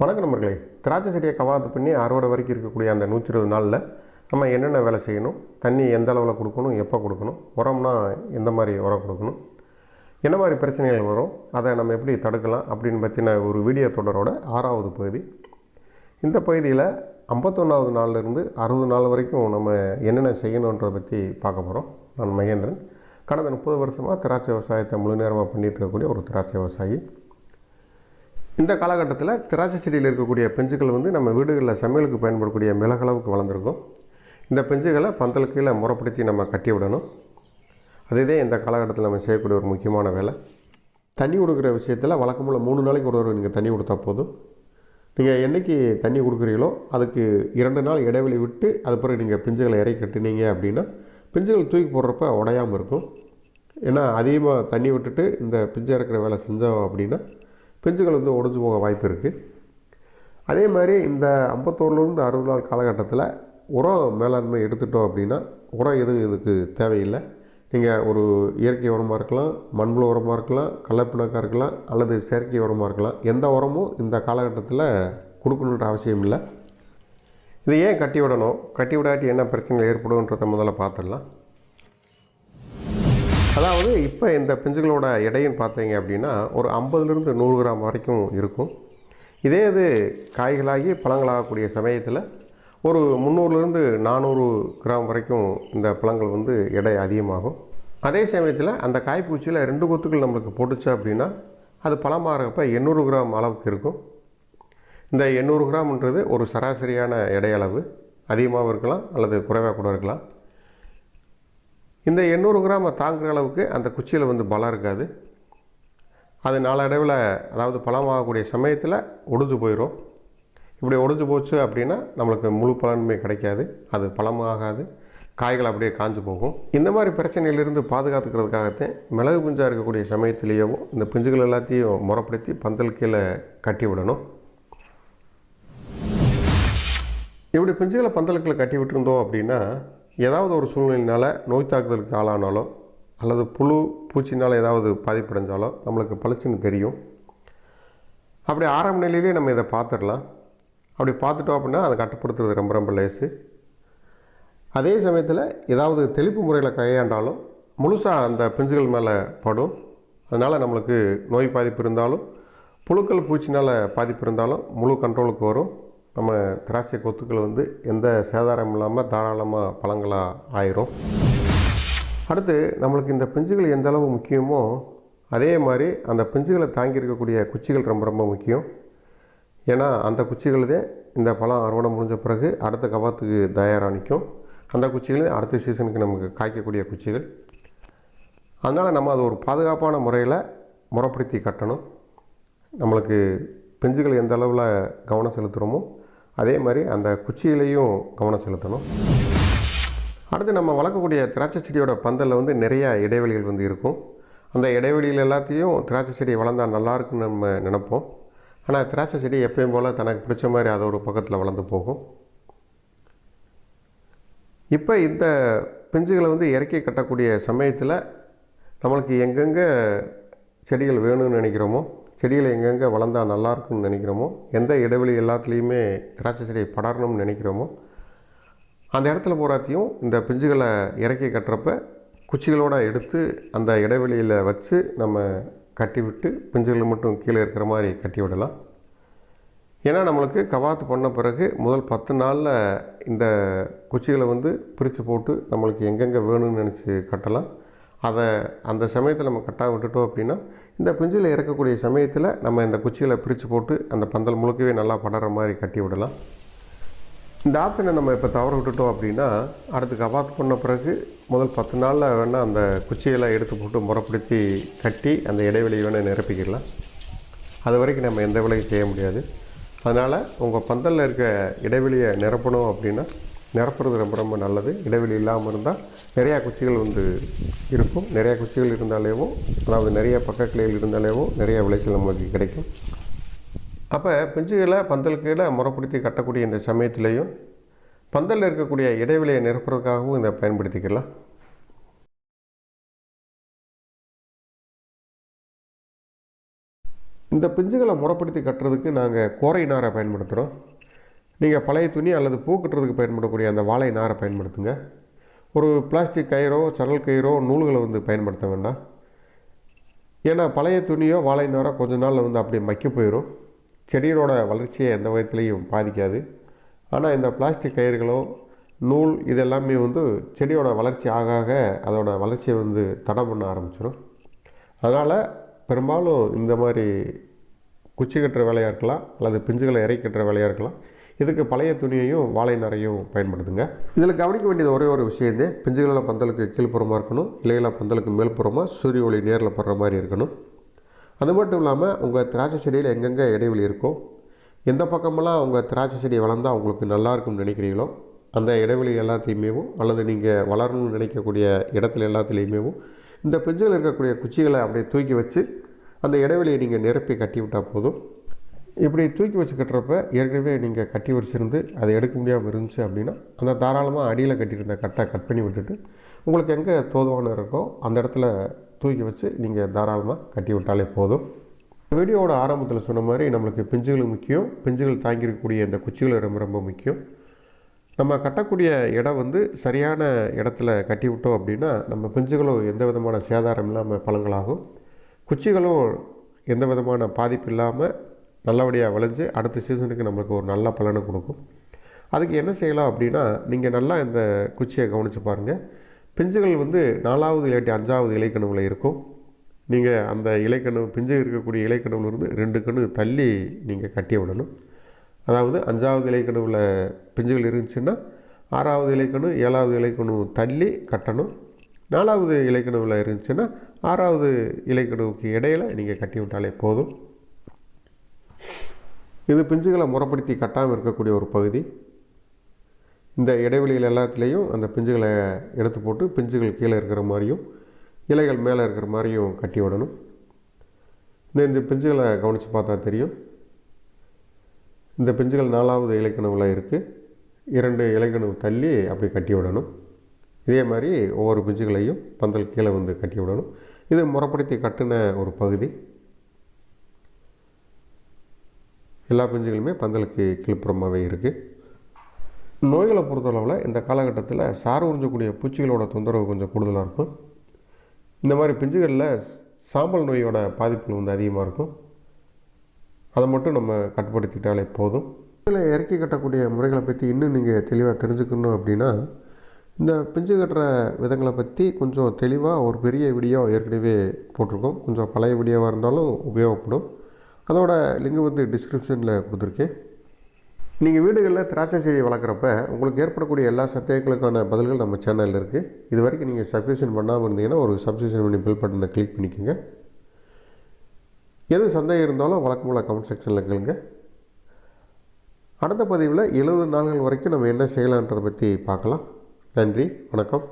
வணக்கம் நண்பர்களே. திராட்சை செடியை கவாத்து பண்ணி அறுவடை வரைக்கும் இருக்கக்கூடிய அந்த நூற்றி இருபது நாளில் நம்ம என்னென்ன வேலை செய்யணும்? தண்ணி எந்த அளவில் கொடுக்கணும்? எப்போ கொடுக்கணும்? உரம்னா எந்த மாதிரி உரம் கொடுக்கணும்? என்ன மாதிரி பிரச்சனைகள் வரும்? அதை நம்ம எப்படி தடுக்கலாம்? அப்படின்னு பற்றின ஒரு வீடியோ தொடரோட ஆறாவது பகுதி. இந்த பகுதியில் ஐம்பத்தொன்னாவது நாள்லேருந்து அறுபது நாள் வரைக்கும் நம்ம என்னென்ன செய்யணுன்றதை பற்றி பார்க்க போகிறோம் நான் மகேந்திரன். கடந்த முப்பது வருஷமாக திராட்சை விவசாயத்தை முழு நேரமாக பண்ணிகிட்டு இருக்கக்கூடிய ஒரு திராட்சை விவசாயி. இந்த காலகட்டத்தில் திராட்சை செடியில் இருக்கக்கூடிய பெஞ்சுகள் வந்து நம்ம வீடுகளில் சமையலுக்கு பயன்படக்கூடிய மிளகளவுக்கு வளர்ந்துருக்கும். இந்த பெஞ்சுகளை பந்தல் கீழே முறைப்படுத்தி நம்ம கட்டி விடணும். அதுதான் இந்த காலகட்டத்தில் நம்ம செய்யக்கூடிய ஒரு முக்கியமான வேலை. தண்ணி கொடுக்குற விஷயத்தில் வழக்கமுள்ள மூணு நாளைக்கு ஒரு தடவை நீங்கள் தண்ணி கொடுத்தா போதும். நீங்கள் என்றைக்கு தண்ணி கொடுக்குறீங்களோ அதுக்கு இரண்டு நாள் இடைவெளி விட்டு அது பிறகு நீங்கள் பிஞ்சுகளை இறக்கி கட்டினீங்க அப்படின்னா பிஞ்சுகள் தூக்கி போடுறப்ப உடையாமல் இருக்கும். ஏன்னா அதிகமாக தண்ணி விட்டுட்டு இந்த பிஞ்சு இறக்குற வேலை செஞ்சோம் அப்படின்னா பிஞ்சுகள் வந்து உடஞ்சி போக வாய்ப்பு இருக்குது அதே மாதிரி இந்த ஐம்பத்தோருலேருந்து அறுபது நாள் காலகட்டத்தில் உரம் மேலாண்மை எடுத்துட்டோம் அப்படின்னா உரம் எதுவும் இதுக்கு தேவையில்லை. நீங்கள் ஒரு இயற்கை உரமாக இருக்கலாம் மண்புழு உரமாக இருக்கலாம் கள்ளப்பிணக்காக இருக்கலாம் அல்லது செயற்கை உரமாக இருக்கலாம். எந்த உரமும் இந்த காலகட்டத்தில் கொடுக்கணுன்ற அவசியம் இல்லை. இதை ஏன் கட்டி விடணும்? கட்டி விடாட்டி என்ன பிரச்சனைகள் ஏற்படும்ன்றதை முதல்ல பார்த்துடலாம். அதாவது இப்போ இந்த பிஞ்சுகளோட எடைன்னு பார்த்தீங்க அப்படின்னா ஒரு ஐம்பதுலேருந்து நூறு கிராம் வரைக்கும் இருக்கும். இதே இது காய்களாகி பழங்களாகக்கூடிய சமயத்தில் ஒரு முந்நூறுலேருந்து நானூறு கிராம் வரைக்கும் இந்த பழங்கள் வந்து எடை அதிகமாகும். அதே சமயத்தில் அந்த காய்ப்பூச்சியில் ரெண்டு கொத்துக்கள் நம்மளுக்கு போட்டுச்சு அப்படின்னா அது பழமாகிறப்ப எண்ணூறு கிராம் அளவுக்கு இருக்கும். இந்த எண்ணூறு கிராம்ன்றது ஒரு சராசரியான எடை அளவு அதிகமாகவும் இருக்கலாம் அல்லது குறைவாக கூட இருக்கலாம். இந்த எண்ணூறு கிராமை தாங்குகிற அளவுக்கு அந்த குச்சியில் வந்து பலம் இருக்காது. அது நாளடைவில் அதாவது பழமாகக்கூடிய சமயத்தில் ஒடிஞ்சு போயிடும் இப்படி ஒடிஞ்சு போச்சு அப்படின்னா நம்மளுக்கு முழு பலனுமே கிடைக்காது. அது பழமாகாது காய்கள் அப்படியே காஞ்சு போகும். இந்த மாதிரி பிரச்சனையிலிருந்து பாதுகாத்துக்கிறதுக்காகத்தான் மிளகு பிஞ்சாக இருக்கக்கூடிய சமயத்திலேயோ இந்த பிஞ்சுகள் எல்லாத்தையும் முறப்படுத்தி பந்தல் கீழே கட்டி விடணும். இப்படி பிஞ்சுகளை பந்தலுக்குள்ள கட்டி விட்டுருந்தோம் அப்படின்னா ஏதாவது ஒரு சூழ்நிலையினால் நோய் தாக்குதலுக்கு ஆளானாலோ அல்லது புழு பூச்சினால் ஏதாவது பாதிப்படைஞ்சாலோ நம்மளுக்கு பளிச்சுன்னு தெரியும். அப்படி ஆரம்ப நிலையிலே நம்ம இதை பார்த்துடலாம். அப்படி பார்த்துட்டோம் அப்படின்னா அதை கட்டுப்படுத்துறது ரொம்ப ரொம்ப லேசு. அதே சமயத்தில் ஏதாவது தெளிப்பு முறையில் கையாண்டாலும் முழுசாக அந்த பிஞ்சுகள் மேலே படும். அதனால் நம்மளுக்கு நோய் பாதிப்பு இருந்தாலும் புழுக்கள் பூச்சினால் பாதிப்பு இருந்தாலும் முழு கண்ட்ரோலுக்கு வரும். நம்ம திராட்சை கொத்துக்கள் வந்து எந்த சேதாரம் இல்லாமல் தாராளமாக பழங்களாக ஆயிரும். அடுத்து நம்மளுக்கு இந்த பிஞ்சுகள் எந்த அளவு முக்கியமோ அதே மாதிரி அந்த பிஞ்சுகளை தாங்கி இருக்கக்கூடிய குச்சிகள் ரொம்ப ரொம்ப முக்கியம். ஏன்னா அந்த குச்சிகள் தான் இந்த பழம் அறுவடை முடிஞ்ச பிறகு அடுத்த கவாத்துக்கு தயாராக நிற்கும். அந்த குச்சிகள் அடுத்த சீசனுக்கு நமக்கு காய்க்கக்கூடிய குச்சிகள். அதனால் நம்ம அது ஒரு பாதுகாப்பான முறையில் முறைப்படுத்தி கட்டணும். நம்மளுக்கு பிஞ்சுகள் எந்த அளவில் கவனம் செலுத்துகிறோமோ அதே மாதிரி அந்த குச்சியிலையும் கவனம் செலுத்தணும். அடுத்து நம்ம வளர்க்கக்கூடிய திராட்சை செடியோட பந்தலில் வந்து நிறையா இடைவெளிகள் வந்து இருக்கும். அந்த இடைவெளியில் எல்லாத்தையும் திராட்சை செடி வளர்ந்தால் நல்லாயிருக்குன்னு நம்ம நினைப்போம். ஆனால் திராட்சை செடி எப்பயும் போல் தனக்கு பிடிச்ச மாதிரி அது ஒரு பக்கத்தில் வளர்ந்து போகும். இப்போ இந்த பிஞ்சுகளை வந்து இறக்கி கட்டக்கூடிய சமயத்தில் நம்மளுக்கு எங்கெங்கே செடிகள் வேணும்னு நினைக்கிறோமோ செடிகள் எங்கெங்கே வளர்ந்தால் நல்லாயிருக்கும்னு நினைக்கிறோமோ எந்த இடைவெளி எல்லாத்துலேயுமே திராட்சை செடி படரணும்னு நினைக்கிறோமோ அந்த இடத்துல போராத்தையும் இந்த பிஞ்சுகளை இறக்கி கட்டுறப்ப குச்சிகளோடு எடுத்து அந்த இடைவெளியில் வச்சு நம்ம கட்டி விட்டு பிஞ்சுகளை மட்டும் கீழே இருக்கிற மாதிரி கட்டி விடலாம். ஏன்னா நம்மளுக்கு கவாத்து பண்ண பிறகு முதல் பத்து நாளில் இந்த குச்சிகளை வந்து பிரித்து போட்டு நம்மளுக்கு எங்கெங்கே வேணும்னு நினச்சி கட்டலாம். அதை அந்த சமயத்தில் நம்ம கட்டாக விட்டுட்டோம் அப்படின்னா இந்த பிஞ்சில் இறக்கக்கூடிய சமயத்தில் நம்ம இந்த குச்சிகளை பிரித்து போட்டு அந்த பந்தல் முழுக்கவே நல்லா படற மாதிரி கட்டி விடலாம். இந்த ஆப்ஷனை நம்ம இப்போ தவற விட்டுட்டோம் அப்படின்னா அடுத்து கபாத் பண்ண பிறகு முதல் பத்து நாளில் வேணால் அந்த குச்சியெல்லாம் எடுத்து போட்டு முறைப்படுத்தி கட்டி அந்த இடைவெளியை வேணால் நிரப்பிக்கிடலாம். அது வரைக்கும் நம்ம எந்த வேலையும் செய்ய முடியாது. அதனால் உங்கள் பந்தலில் இருக்க இடைவெளியை நிரப்பணும் அப்படின்னா நிரப்புறது ரொம்ப ரொம்ப நல்லது. இடைவெளி இல்லாமல் இருந்தால் நிறையா குச்சிகள் வந்து இருக்கும். நிறையா குச்சிகள் இருந்தாலேவும் அதாவது நிறைய பக்கக்கிளைகள் இருந்தாலேவும் நிறைய விளைச்சல் நமக்கு கிடைக்கும். அப்போ பிஞ்சுகளை பந்தல் கீழே முறைப்படுத்தி கட்டக்கூடிய இந்த சமயத்திலையும் பந்தலில் இருக்கக்கூடிய இடைவெளியை நிரப்புறதுக்காகவும் இதை பயன்படுத்திக்கலாம். இந்த பிஞ்சுகளை முறைப்படுத்தி கட்டுறதுக்கு நாங்கள் கோரை நாரை பயன்படுத்துகிறோம் நீங்கள் பழைய துணி அல்லது பூ கட்டுறதுக்கு பயன்படக்கூடிய அந்த வாழை நாரை பயன்படுத்துங்க. ஒரு பிளாஸ்டிக் கயிறோ சரல் கயிறோ நூல்களை வந்து பயன்படுத்த வேண்டாம். ஏன்னா பழைய துணியோ வாழை நாரோ கொஞ்ச நாளில் வந்து அப்படியே மக்கி போயிடும் செடியோட வளர்ச்சியை எந்த விதத்துலேயும் பாதிக்காது. ஆனால் இந்த பிளாஸ்டிக் கயிறுகளோ நூல் இதெல்லாமே வந்து செடியோட வளர்ச்சி ஆக ஆக அதோட வளர்ச்சியை வந்து தடை பண்ண ஆரம்பிச்சிடும் அதனால் பெரும்பாலும் இந்த மாதிரி குச்சி கட்டுற வேலையாக இருக்கலாம் அல்லது பிஞ்சுகளை இறை கட்டுற வேலையாக இருக்கலாம் இதுக்கு பழைய துணியையும் வாழை நரையும் பயன்படுத்துங்க. இதில் கவனிக்க வேண்டியது ஒரே ஒரு விஷயந்தே பிஞ்சுகளெல்லாம் பந்தலுக்கு கீழ்ப்புறமாக இருக்கணும் இலையெல்லாம் பந்தலுக்கு மேல்புறமாக சூரிய ஒளி நேரில் படுற மாதிரி இருக்கணும். அது மட்டும் இல்லாமல் உங்கள் திராட்சை செடியில் எங்கெங்கே இடைவெளி இருக்கோ எந்த பக்கமெல்லாம் உங்கள் திராட்சை செடி வளர்ந்தால் உங்களுக்கு நல்லா இருக்கும்னு நினைக்கிறீங்களோ அந்த இடைவெளி எல்லாத்தையுமேவும் அல்லது நீங்கள் வளரணும்னு நினைக்கக்கூடிய இடத்துல எல்லாத்துலேயுமேவும் இந்த பிஞ்சுகள் இருக்கக்கூடிய குச்சிகளை அப்படியே தூக்கி வச்சு அந்த இடைவெளியை நீங்கள் நிரப்பி கட்டி விட்டால் போதும். இப்படி தூக்கி வச்சு கட்டுறப்ப ஏற்கனவே நீங்கள் கட்டி வச்சுருந்து அதை எடுக்க முடியாமல் இருந்துச்சு அப்படின்னா அந்த தாராளமாக அடியில் கட்டியிருந்த கட்டை கட் பண்ணி விட்டுட்டு உங்களுக்கு எங்கே தோதுவான இருக்கோ அந்த இடத்துல தூக்கி வச்சு நீங்கள் தாராளமாக கட்டி விட்டாலே போதும். வீடியோவோட ஆரம்பத்தில் சொன்ன மாதிரி நம்மளுக்கு பிஞ்சுகள் முக்கியம். பிஞ்சுகள் தாங்கியிருக்கக்கூடிய இந்த குச்சிகள் ரொம்ப ரொம்ப முக்கியம். நம்ம கட்டக்கூடிய இடம் வந்து சரியான இடத்துல கட்டி விட்டோம் அப்படின்னா நம்ம பிஞ்சுகளும் எந்த விதமான சேதாரம் இல்லாமல் பழங்களாகும் குச்சிகளும் எந்த விதமான பாதிப்பு இல்லாமல் நல்லபடியாக விளைஞ்சு அடுத்த சீசனுக்கு நம்மளுக்கு ஒரு நல்ல பலனை கொடுக்கும். அதுக்கு என்ன செய்யலாம் அப்படின்னா நீங்கள் நல்லா இந்த குச்சியை கவனித்து பாருங்கள் பிஞ்சுகள் வந்து நாலாவது இல்லாட்டி அஞ்சாவது இலைக்கணுவில் இருக்கும். நீங்கள் அந்த இலைக்கணு பிஞ்சு இருக்கக்கூடிய இலைக்கணுவிலிருந்து ரெண்டு கணு தள்ளி நீங்கள் கட்டி விடணும். அதாவது அஞ்சாவது இலைக்கணுவில் பிஞ்சுகள் இருந்துச்சுன்னா ஆறாவது இலைக்கணு ஏழாவது இலைக்கணு தள்ளி கட்டணும். நாலாவது இலைக்கணுவில் இருந்துச்சுன்னா ஆறாவது இலைக்கணுவுக்கு இடையில் நீங்கள் கட்டி விட்டாலே போதும். இது பிஞ்சுகளை முறைப்படுத்தி கட்டாமல் இருக்கக்கூடிய ஒரு பகுதி. இந்த இடைவெளியில் எல்லாத்துலேயும் அந்த பிஞ்சுகளை எடுத்து போட்டு பிஞ்சுகள் கீழே இருக்கிற மாதிரியும் இலைகள் மேலே இருக்கிற மாதிரியும் கட்டி விடணும். இந்த இந்த பிஞ்சுகளை கவனித்து பார்த்தா தெரியும். இந்த பிஞ்சுகள் நாலாவது இலைக்கணவில் இருக்குது இரண்டு இலைக்கணவு தள்ளி அப்படி கட்டி விடணும். இதே மாதிரி ஒவ்வொரு பிஞ்சுகளையும் பந்தல் கீழே வந்து கட்டி விடணும். இது முறைப்படுத்தி கட்டின ஒரு பகுதி. எல்லா பிஞ்சுகளுமே பந்தலுக்கு கீழ்ப்புறமாகவே இருக்குது நோய்களை பொறுத்தளவில் இந்த காலகட்டத்தில் சாறு உறிஞ்சக்கூடிய பூச்சிகளோட தொந்தரவு கொஞ்சம் கூடுதலாக இருக்கும். இந்த மாதிரி பிஞ்சுகளில் சாம்பல் நோயோட பாதிப்புகள் வந்து அதிகமாக இருக்கும். அதை மட்டும் நம்ம கட்டுப்படுத்திட்டாலே போதும். இதில் இறக்கி கட்டக்கூடிய முறைகளை பற்றி இன்னும் நீங்கள் தெளிவாக தெரிஞ்சுக்கணும் அப்படின்னா இந்த பிஞ்சு கட்டுற விதங்களை பற்றி கொஞ்சம் தெளிவாக ஒரு பெரிய வீடியோ ஏற்கனவே போட்டிருக்கோம். கொஞ்சம் பழைய வீடியோவாக இருந்தாலும் உபயோகப்படும். அதோட லிங்க் வந்து டிஸ்கிரிப்ஷனில் கொடுத்துருக்கேன். நீங்கள் வீடுகளில் திராட்சை செடி வளர்க்குறப்ப உங்களுக்கு ஏற்படக்கூடிய எல்லா சந்தேகங்களுக்கான பதில்கள் நம்ம சேனலில் இருக்குது இது வரைக்கும் நீங்கள் சப்ஸ்கிரிப்ஷன் பண்ணாமல் இருந்தீங்கன்னா ஒரு சப்ஸ்கிரிப்ஷன் பண்ணி பில் பட்டனை கிளிக் பண்ணிக்கோங்க. எது சந்தேகம் இருந்தாலும் வழக்கமுள்ள கமெண்ட் செக்ஷனில் கேளுங்க. அடுத்த பதிவில் எழுபது நாள்கள் வரைக்கும் நம்ம என்ன செய்யலான்றதை பற்றி பார்க்கலாம். நன்றி வணக்கம்.